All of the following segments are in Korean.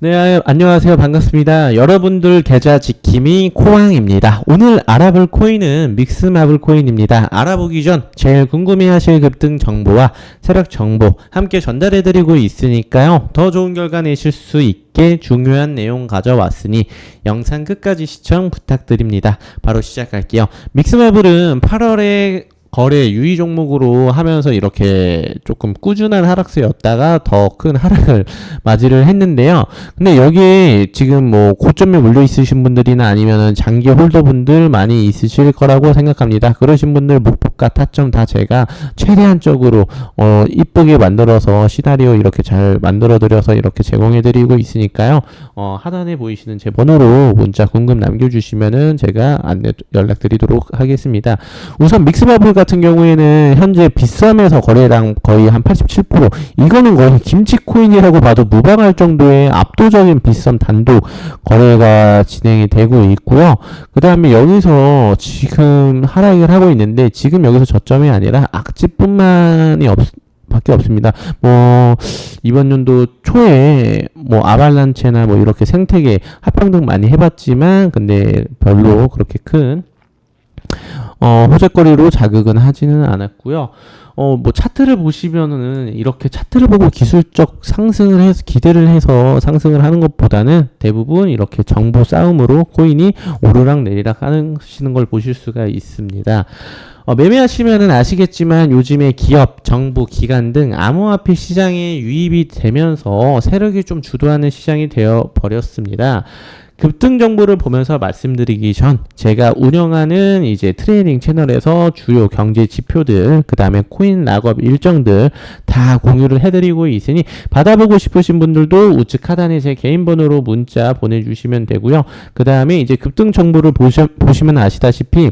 네, 안녕하세요. 반갑습니다. 여러분들 계좌 지킴이 코왕입니다. 오늘 알아볼 코인은 믹스마블 코인입니다. 알아보기 전 제일 궁금해하실 급등 정보와 세력 정보 함께 전달해드리고 있으니까요. 더 좋은 결과 내실 수 있게 중요한 내용 가져왔으니 영상 끝까지 시청 부탁드립니다. 바로 시작할게요. 믹스마블은 8월에 거래 유의 종목으로 하면서 이렇게 조금 꾸준한 하락세였다가 더 큰 하락을 맞이를 했는데요. 근데 여기에 지금 뭐 고점에 물려 있으신 분들이나 아니면은 장기 홀더분들 많이 있으실 거라고 생각합니다. 그러신 분들 목표가 타점 다 제가 최대한적으로 어 이쁘게 만들어서 시나리오 이렇게 잘 만들어 드려서 이렇게 제공해 드리고 있으니까요. 어 하단에 보이시는 제 번호로 문자 궁금 남겨 주시면은 제가 안내 연락 드리도록 하겠습니다. 우선 믹스버블 같은 경우에는 현재 비썸에서 거래량 거의 한 87% 이거는 거의 김치 코인이라고 봐도 무방할 정도의 압도적인 비썸 단독 거래가 진행이 되고 있고요. 그 다음에 여기서 지금 하락을 하고 있는데 지금 여기서 저점이 아니라 악재뿐만이 없 밖에 없습니다. 뭐 이번 연도 초에 뭐 아발란체나 뭐 이렇게 생태계 합병 등 많이 해봤지만 근데 별로 그렇게 큰 어, 호재거리로 자극은 하지는 않았고요. 어, 뭐 차트를 보시면은 이렇게 차트를 보고 기술적 상승을 해서 기대를 해서 상승을 하는 것보다는 대부분 이렇게 정보 싸움으로 코인이 오르락 내리락 하시는 걸 보실 수가 있습니다. 어, 매매하시면은 아시겠지만 요즘에 기업, 정부, 기관 등 암호화폐 시장에 유입이 되면서 세력이 좀 주도하는 시장이 되어 버렸습니다. 급등 정보를 보면서 말씀드리기 전 제가 운영하는 이제 트레이닝 채널에서 주요 경제 지표들 그 다음에 코인 락업 일정들 다 공유를 해드리고 있으니 받아보고 싶으신 분들도 우측 하단에 제 개인 번호로 문자 보내주시면 되고요. 그 다음에 이제 급등 정보를 보시, 보시면 아시다시피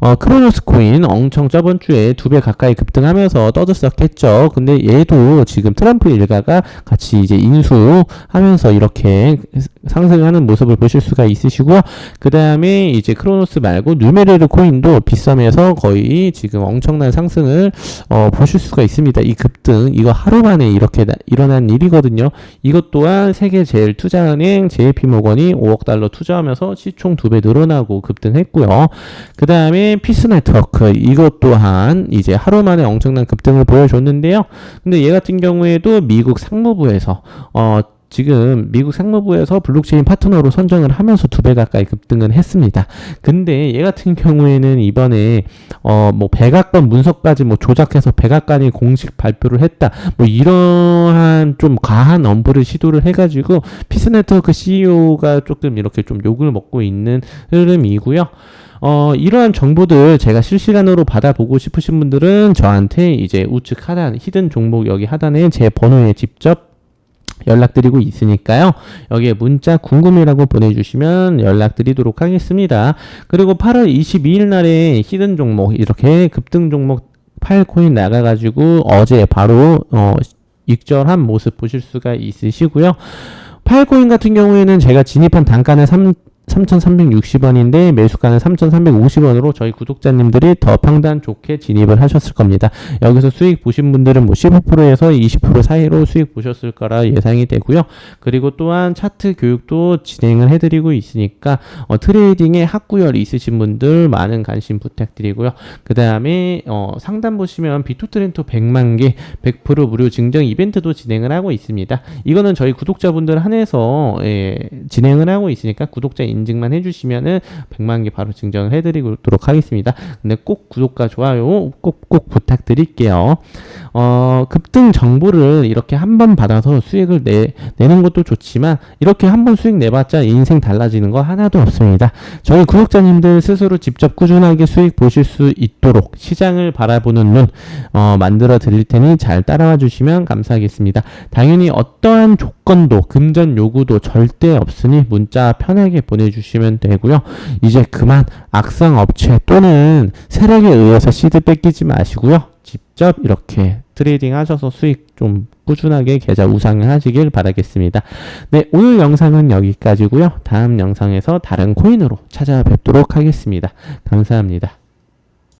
어, 크로노스 코인 엄청 저번 주에 두 배 가까이 급등하면서 떠들썩했죠. 근데 얘도 지금 트럼프 일가가 같이 이제 인수하면서 이렇게 상승하는 모습을 보실 수가 있으시고요. 그 다음에 이제 크로노스 말고 누메레르 코인도 비썸에서 거의 지금 엄청난 상승을 어, 보실 수가 있습니다. 이 급등 이거 하루 만에 이렇게 나, 일어난 일이거든요. 이것 또한 세계 제일 투자은행 JP모건이 5억 달러 투자하면서 시총 두 배 늘어나고 급등했고요. 그 다음에 피스 네트워크 이것 또한 이제 하루 만에 엄청난 급등을 보여줬는데요. 근데 얘 같은 경우에도 미국 상무부에서 어 지금 미국 상무부에서 블록체인 파트너로 선정을 하면서 두 배 가까이 급등을 했습니다. 근데 얘 같은 경우에는 이번에 어 뭐 백악관 문서까지 뭐 조작해서 백악관이 공식 발표를 했다. 뭐 이러한 좀 과한 엄브를 시도를 해가지고 피스 네트워크 CEO가 조금 이렇게 좀 욕을 먹고 있는 흐름이고요. 어, 이러한 정보들 제가 실시간으로 받아보고 싶으신 분들은 저한테 이제 우측 하단, 히든 종목 여기 하단에 제 번호에 직접 연락드리고 있으니까요. 여기에 문자 궁금해라고 보내주시면 연락드리도록 하겠습니다. 그리고 8월 22일 날에 히든 종목 이렇게 급등 종목 8코인 나가가지고 어제 바로 어, 익절한 모습 보실 수가 있으시고요. 8코인 같은 경우에는 제가 진입한 단가는 3, 3,360원인데 매수가는 3,350원으로 저희 구독자님들이 더 평단 좋게 진입을 하셨을 겁니다. 여기서 수익 보신 분들은 뭐 15%에서 20% 사이로 수익 보셨을 거라 예상이 되고요. 그리고 또한 차트 교육도 진행을 해드리고 있으니까 어, 트레이딩에 학구열 있으신 분들 많은 관심 부탁드리고요. 그 다음에 어, 상담 보시면 비투트렌토 100만 개 100% 무료 증정 이벤트도 진행을 하고 있습니다. 이거는 저희 구독자분들 한해서 예, 진행을 하고 있으니까 구독자 인 증만 해주시면은 100만 개 바로 증정을 해드리도록 하겠습니다. 근데 꼭 구독과 좋아요 꼭 꼭 부탁드릴게요. 어, 급등 정보를 이렇게 한 번 받아서 수익을 내, 내는 것도 좋지만 이렇게 한 번 수익 내봤자 인생 달라지는 거 하나도 없습니다. 저희 구독자님들 스스로 직접 꾸준하게 수익 보실 수 있도록 시장을 바라보는 눈 어, 만들어 드릴 테니 잘 따라와 주시면 감사하겠습니다. 당연히 어떠한 조건 도 금전 요구도 절대 없으니 문자 편하게 보내주시면 되고요. 이제 그만 악성 업체 또는 세력에 의해서 시드 뺏기지 마시고요. 직접 이렇게 트레이딩 하셔서 수익 좀 꾸준하게 계좌 우상하시길 바라겠습니다. 네, 오늘 영상은 여기까지고요. 다음 영상에서 다른 코인으로 찾아뵙도록 하겠습니다. 감사합니다.